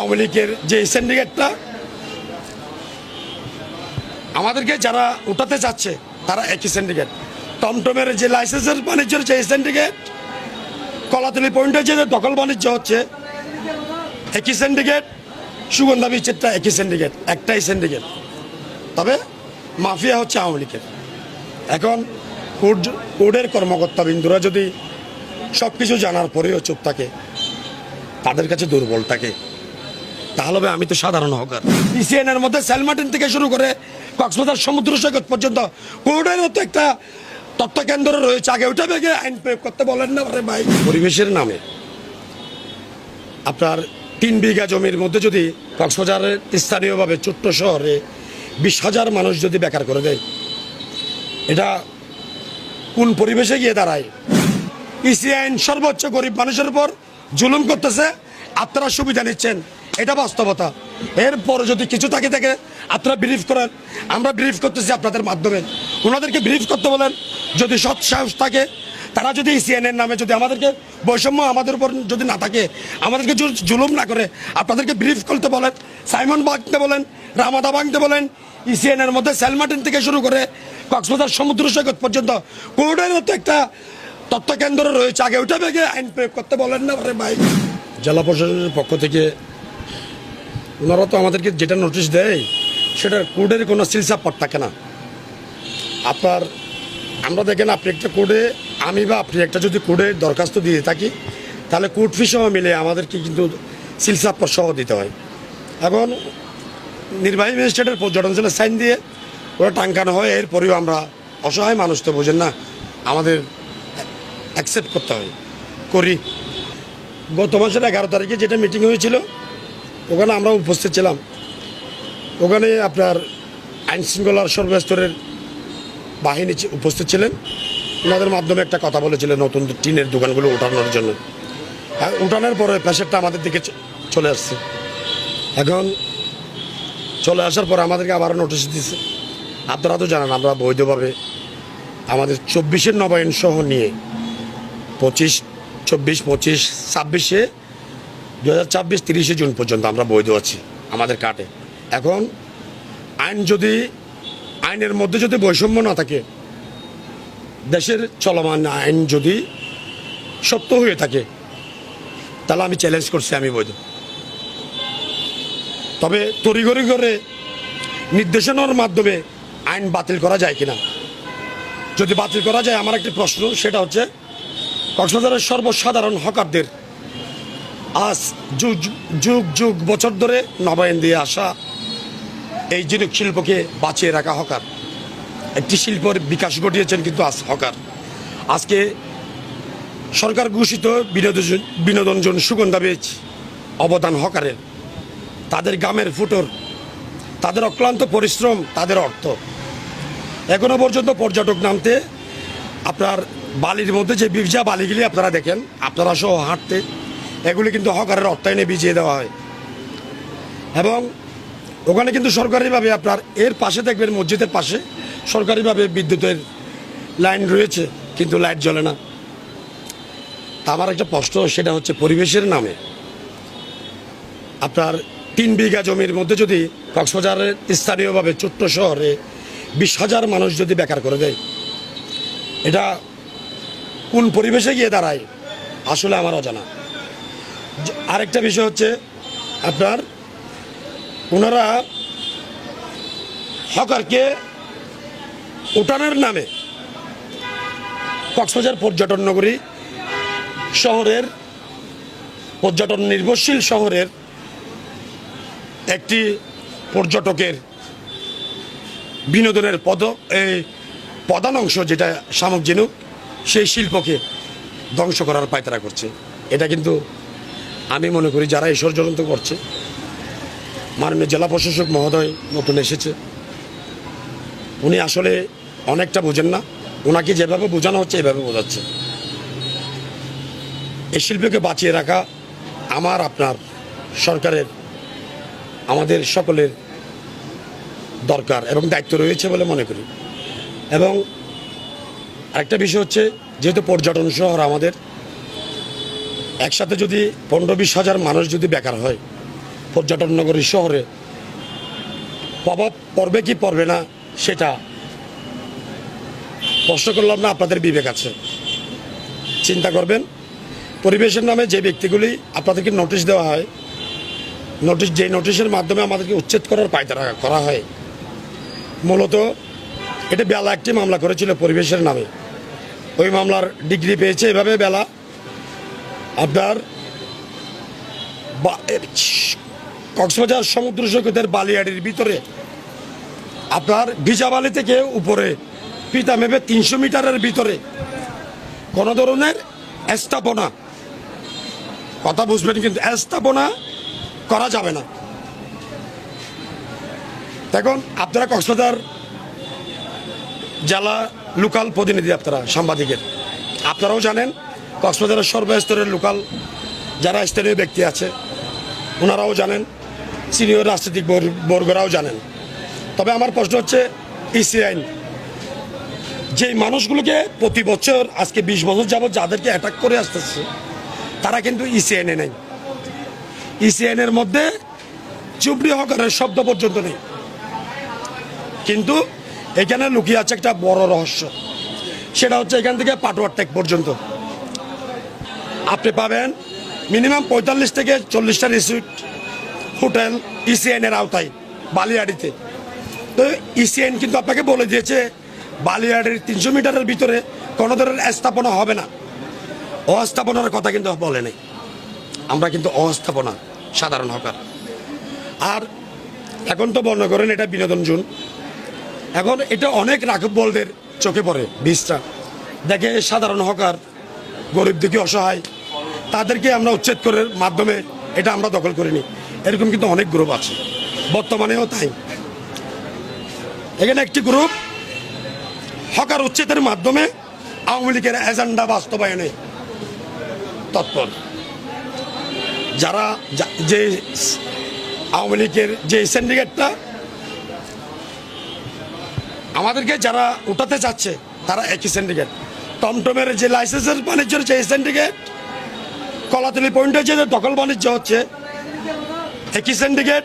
আওয়ামী লীগের যে সিন্ডিকেটটা আমাদেরকে যারা উঠাতে চাচ্ছে, তারা একই সিন্ডিকেট টমটমের যে লাইসেন্সের বাণিজ্যের যে সিন্ডিকেট কলাতলি পয়েন্টে যে দখল বাণিজ্য হচ্ছে, একই সিন্ডিকেট সুগন্ধা বিচেরটা একই সিন্ডিকেট একটাই সিন্ডিকেট তবে মাফিয়া হচ্ছে আওয়ামী লীগের। এখন কোর্ট কোর্টের কর্মকর্তা বিন্দুরা যদি সব কিছু জানার পরেও চুপ থাকে, তাদের কাছে দুর্বল থাকে। তাহলে হবে আমি তো সাধারণ হকার। ইসিএন এর মধ্যে সেলমার্টিন থেকে শুরু করে কক্সবাজার সমুদ্র সৈকত পর্যন্ত কোর্টের মতো একটা তথ্য কেন্দ্র রয়েছে। আগে ওটা বেগে আইন প্রয়োগ করতে বলেন না আরে ভাই। পরিবেশের নামে। আপনার তিন বিঘা জমির মধ্যে যদি কক্সবাজারের স্থানীয়ভাবে ছোট্ট শহরে বিশ হাজার মানুষ যদি বেকার করে দেয় এটা কোন পরিবেশে গিয়ে দাঁড়ায়? ইসি আইন সর্বোচ্চ গরিব মানুষের উপর জুলুম করতেছে। আপনারা সুবিধা নিচ্ছেন। এটা বাস্তবতা। এরপর যদি কিছু থাকে থাকে আপনারা ব্রিফ করেন। আমরা ব্রিফ করতেছি আপনাদের মাধ্যমে। ওনাদেরকে ব্রিফ করতে বলেন, যদি সৎ সাহস থাকে, তারা যদি ইসিএনের নামে যদি আমাদেরকে বৈষম্য আমাদের উপর যদি না থাকে, আমাদেরকে জুলুম না করে, আপনাদেরকে ব্রিফ করতে বলেন, সাইমন ভাঙতে বলেন, রামাদা ভাঙতে বলেন ইসিএনের মধ্যে সেলমার্টিন থেকে শুরু করে কক্সবাজার সমুদ্র সৈকত পর্যন্ত কোর্টের মতো একটা তথ্য কেন্দ্র রয়েছে। আগে ওটা বেগে আইন প্রয়োগ করতে বলেন না ভাই। জেলা প্রশাসনের পক্ষ থেকে ওনারা তো আমাদেরকে যেটা নোটিশ দেয় সেটা কোর্টের কোনো সিলসাপট থাকে না। আপনার, আমরা দেখেন আপনি একটা কোর্টে আমি বা আপনি একটা যদি কোর্টে দরখাস্ত দিয়ে থাকি, তাহলে কোর্ট ফি সহ মিলে আমাদেরকে কিন্তু সিলসাপট সহ দিতে হয়। এখন নির্বাহী ম্যাজিস্ট্রেটের পর্যটন সেলের সাইন দিয়ে ওরা টাঙ্কানো হয়, এরপরেও আমরা অসহায় মানুষ তো বোঝেন না, আমাদের অ্যাকসেপ্ট করতে হয়। করি। গত মাসের এগারো তারিখে যেটা মিটিং হয়েছিল ওখানে আমরা উপস্থিত ছিলাম। ওখানে আপনার আইন শৃঙ্খলার সর্বস্তরের বাহিনী উপস্থিত ছিলেন। ওনাদের মাধ্যমে একটা কথা বলেছিলেন নতুন টিনের দোকানগুলো ওঠানোর জন্য। আর উঠানোর পরে প্রেশারটা আমাদের দিকে চলে আসছে। এখন চলে আসার পর আমাদেরকে আবার নোটিশ দিচ্ছে আপনারা তো জানেন, আমরা বৈধভাবে আমাদের চব্বিশের নবায়ন সহ নিয়ে পঁচিশ, চব্বিশ, পঁচিশ, ছাব্বিশে দু হাজার ছাব্বিশ তিরিশে জুন পর্যন্ত আমরা বৈধ আছি আমাদের কাটে এখন আইন যদি, আইনের মধ্যে যদি বৈষম্য না থাকে, দেশের চলমান আইন যদি সত্য হয়ে থাকে, তাহলে আমি চ্যালেঞ্জ করছি, আমি বৈধ তবে তড়িঘড়ি করে নির্দেশনার মাধ্যমে আইন বাতিল করা যায় কিনা? যদি বাতিল করা যায়, আমার একটি প্রশ্ন, সেটা হচ্ছে, কক্সবাজারের সর্বসাধারণ হকারদের আজ যুগ যুগ যুগ, বছর ধরে নবায়ন দিয়ে আসা এই জিনিস শিল্পকে বাঁচিয়ে রাখা হকার। একটি শিল্পের বিকাশ ঘটিয়েছেন কিন্তু আজ হকার। আজকে সরকার ঘোষিত বিনোদন বিনোদনজন সুগন্ধা বেচ অবদান হকারের। তাদের গ্রামের ফুটোর, তাদের অক্লান্ত পরিশ্রম, তাদের অর্থ। এখনও পর্যন্ত পর্যটক নামতে আপনার বালির মধ্যে যে বিরজা বালিগুলি আপনারা দেখেন, আপনারা সহ হাঁটতে এগুলি কিন্তু হকারের অর্থায়নে বিজিয়ে দেওয়া হয়। এবং ওখানে কিন্তু সরকারিভাবে আপনার এর পাশে দেখবেন মসজিদের পাশে সরকারিভাবে বিদ্যুতের লাইন রয়েছে, কিন্তু লাইট জ্বলে না। আমার একটা প্রশ্ন, সেটা হচ্ছে পরিবেশের নামে। আপনার তিন বিঘা জমির মধ্যে যদি কক্সবাজারের স্থানীয়ভাবে ছোট্ট শহরে বিশ হাজার মানুষ যদি বেকার করে দেয়, এটা কোন পরিবেশে গিয়ে দাঁড়ায়, আসলে আমার অজানা। আরেকটা বিষয় হচ্ছে আপনার ওনারা হকারকে উঠানের নামে কক্সবাজার পর্যটন নগরী শহরের পর্যটন নির্ভরশীল শহরের একটি পর্যটকের বিনোদনের পদ, এই প্রধান অংশ যেটা শামুক ঝিনুক সেই শিল্পকে ধ্বংস করার পায়তারা করছে। এটা কিন্তু আমি মনে করি যারা এই ষড়যন্ত্র করছে, মাননীয় জেলা প্রশাসক মহোদয় নতুন এসেছে। উনি আসলে অনেকটা বোঝেন না ওনাকে যেভাবে বোঝানো হচ্ছে এভাবে বোঝাচ্ছে। এই শিল্পকে বাঁচিয়ে রাখা আমার, আপনার সরকারের, আমাদের সকলের দরকার এবং দায়িত্ব রয়েছে বলে মনে করি। এবং আরেকটা বিষয় হচ্ছে, যেহেতু পর্যটন শহর আমাদের একসাথে যদি পনেরো বিশ হাজার মানুষ যদি বেকার হয়, পর্যটন নগরী শহরে, প্রভাব পড়বে কি পড়বে না সেটা প্রশ্ন করলাম না, আপনাদের বিবেক আছে। চিন্তা করবেন, পরিবেশের নামে যে ব্যক্তিগুলি আপনাদেরকে নোটিশ দেওয়া হয় নোটিশ যে নোটিশের মাধ্যমে আমাদেরকে উচ্ছেদ করার পায়তারা করা হয়, মূলত এটা বেলা একটি মামলা করেছিল পরিবেশের নামে। ওই মামলার ডিগ্রি পেয়েছে এভাবে বেলা আপনার কক্সবাজার সমুদ্র সৈকতের বালিয়াড়ির ভিতরে। আপনার ভিজাবালি থেকে উপরে, পিতা মেপে তিনশো মিটারের ভিতরে। কোনো ধরনের স্থাপনা, কথা বুঝবেন কিন্তু স্থাপনা করা যাবে না। দেখুন, আপনারা কক্সবাজার জেলা লোকাল প্রতিনিধি আপনারা, সাংবাদিকের। আপনারাও জানেন কক্সবাজারের সর্বস্তরের লোকাল যারা স্থানীয় ব্যক্তি আছে ওনারাও জানেন, সিনিয়র রাজনৈতিক বর্গরাও জানেন। তবে আমার প্রশ্ন হচ্ছে, ইসি আইন যে মানুষগুলোকে প্রতি বছর আজকে বিশ বছর যাবত যাদেরকে অ্যাটাক করে আসতেছে, তারা কিন্তু ইসিআইনে নেই। ইসিআইনের মধ্যে চুবড়ি হকারের শব্দ পর্যন্ত নেই। কিন্তু এখানে লুকিয়ে আছে একটা বড় রহস্য। সেটা হচ্ছে এখান থেকে পাটোয়ার টেক পর্যন্ত। আপনি পাবেন মিনিমাম পঁয়তাল্লিশ থেকে চল্লিশটা রিসিট হোটেল ইসিআইনের আওতায়, বালিয়াড়িতে। তো ইসিএন কিন্তু আপনাকে বলে দিয়েছে, বালিয়াড়ির তিনশো মিটারের ভিতরে কোনো ধরনের স্থাপনা হবে না। অস্থাপনার কথা কিন্তু বলে নেই। আমরা কিন্তু অস্থাপনা, সাধারণ হকার। আর এখন তো বর্ণ করেন, এটা বিনোদন জুন। এখন এটা অনেক রাঘব বলদের চোখে পড়ে বীজটা দেখে সাধারণ হকার গরিব দুঃখী অসহায় তাদেরকে আমরা উচ্ছেদ করার মাধ্যমে এটা আমরা দখল করিনি। এরকম কিন্তু অনেক গ্রুপ আছে। বর্তমানেও তাই। এখানে একটি গ্রুপ হকার উচ্ছেদের মাধ্যমে আওয়ামী লীগের এজেন্ডা বাস্তবায়নে তৎপর। যারা যে আওয়ামী লীগের যে সিন্ডিকেটটা আমাদেরকে যারা উঠাতে চাচ্ছে, তারা একই সিন্ডিকেট টমটমের যে লাইসেন্সের বাণিজ্যের যে সিন্ডিকেট কলাতলি পয়েন্টে যে দখল বাণিজ্য হচ্ছে, একই সিন্ডিকেট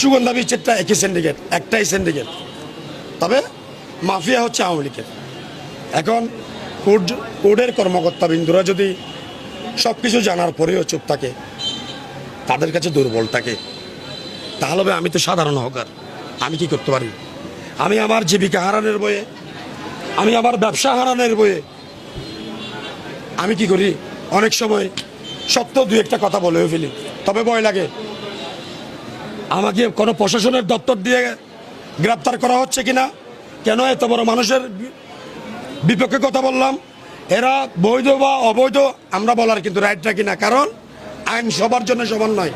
সুগন্ধা বিচ্ছেদটা একই সিন্ডিকেট একটাই সিন্ডিকেট তবে মাফিয়া হচ্ছে আওয়ামী লীগের। এখন কোর্ট, কোর্টের কর্মকর্তা বিন্দুরা যদি সব কিছু জানার পরেও চুপ থাকে, তাদের কাছে দুর্বল থাকে, তাহলে আমি তো সাধারণ হকার। আমি কি করতে পারি? আমি আমার জীবিকা হারানোর বয়ে আমি আমার ব্যবসা হারানোর বয়ে আমি কি করি? অনেক সময় সত্য দু একটা কথা বলেও ফেলি। তবে ভয় লাগে। আমাকে কোনো প্রশাসনের দপ্তর দিয়ে গ্রেপ্তার করা হচ্ছে কিনা? কেন এত বড় মানুষের বিপক্ষে কথা বললাম? এরা বৈধ বা অবৈধ, আমরা বলার কিন্তু রাইট রাখি না। কারণ আইন সবার জন্য সমান নয়।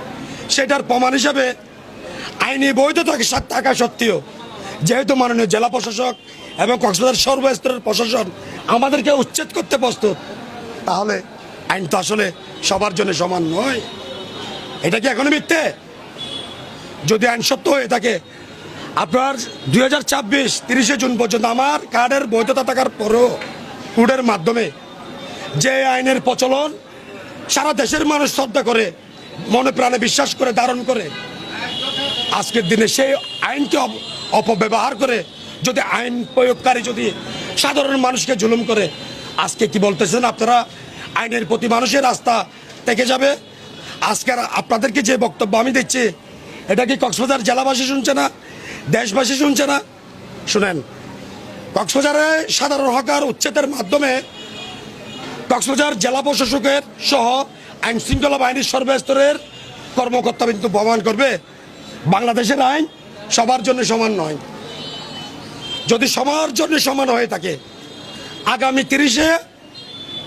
সেটার প্রমাণ হিসাবে আইনি বৈধ থাকা সত্ত্বেও। যেহেতু মাননীয় জেলা প্রশাসক এবং কক্সবাজার সর্বস্তরের প্রশাসন আমাদেরকে উচ্ছেদ করতে প্রস্তুত, তাহলে আইন তো আসলে সবার জন্য সমান নয়। এটা কি এখনও মিথ্যে? যদি আইন সত্য হয়ে থাকে, আপনার দুই হাজার ছাব্বিশ তিরিশে জুন পর্যন্ত আমার কার্ডের বৈধতা থাকার পরেও কোর্টের মাধ্যমে যে আইনের প্রচলন সারা দেশের মানুষ শ্রদ্ধা করে, মনে প্রাণে বিশ্বাস করে, ধারণ করে, আজকের দিনে সেই আইনকে অপ- অপব্যবহার করে যদি আইন প্রয়োগকারী যদি সাধারণ মানুষকে জুলুম করে, আজকে কি বলতেছেন আপনারা? আইনের প্রতি মানুষের আস্থা থেকে যাবে। আজকের আপনাদেরকে যে বক্তব্য আমি দিচ্ছি, এটা কি কক্সবাজার জেলাবাসী শুনছে না? দেশবাসী শুনছে না? শুনেন, কক্সবাজারে সাধারণ হকার উচ্ছেদের মাধ্যমে কক্সবাজার জেলা প্রশাসকের সহ আইন শৃঙ্খলা বাহিনীর সর্বস্তরের কর্মকর্তা কিন্তু প্রমাণ করবে। বাংলাদেশের আইন সবার জন্য সমান নয়। যদি সবার জন্য সমান হয়ে থাকে, আগামী তিরিশে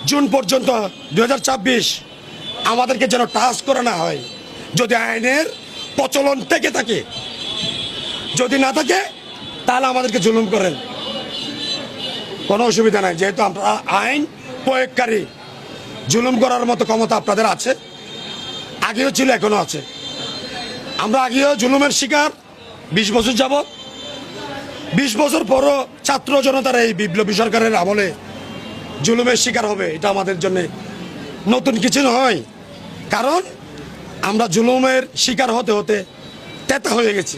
জুন পর্যন্ত দু আমাদেরকে যেন টাচ করে না হয়। যদি আইনের প্রচলন থেকে থাকে, যদি না থাকে, তাহলে আমাদেরকে জুলুম করেন। কোনো অসুবিধা নাই, যেহেতু আমরা আইন প্রয়োগকারী। জুলুম করার মতো ক্ষমতা আপনাদের আছে, আগেও ছিল, এখনও আছে। আমরা আগেও জুলুমের শিকার, বিশ বছর যাব বিশ বছর পরও ছাত্র জনতার এই বিপ্লবী সরকারের আমলে জুলুমের শিকার হবে, এটা আমাদের জন্য নতুন কিছু নয়। কারণ আমরা জুলুমের শিকার হতে হতে তেতা হয়ে গেছি।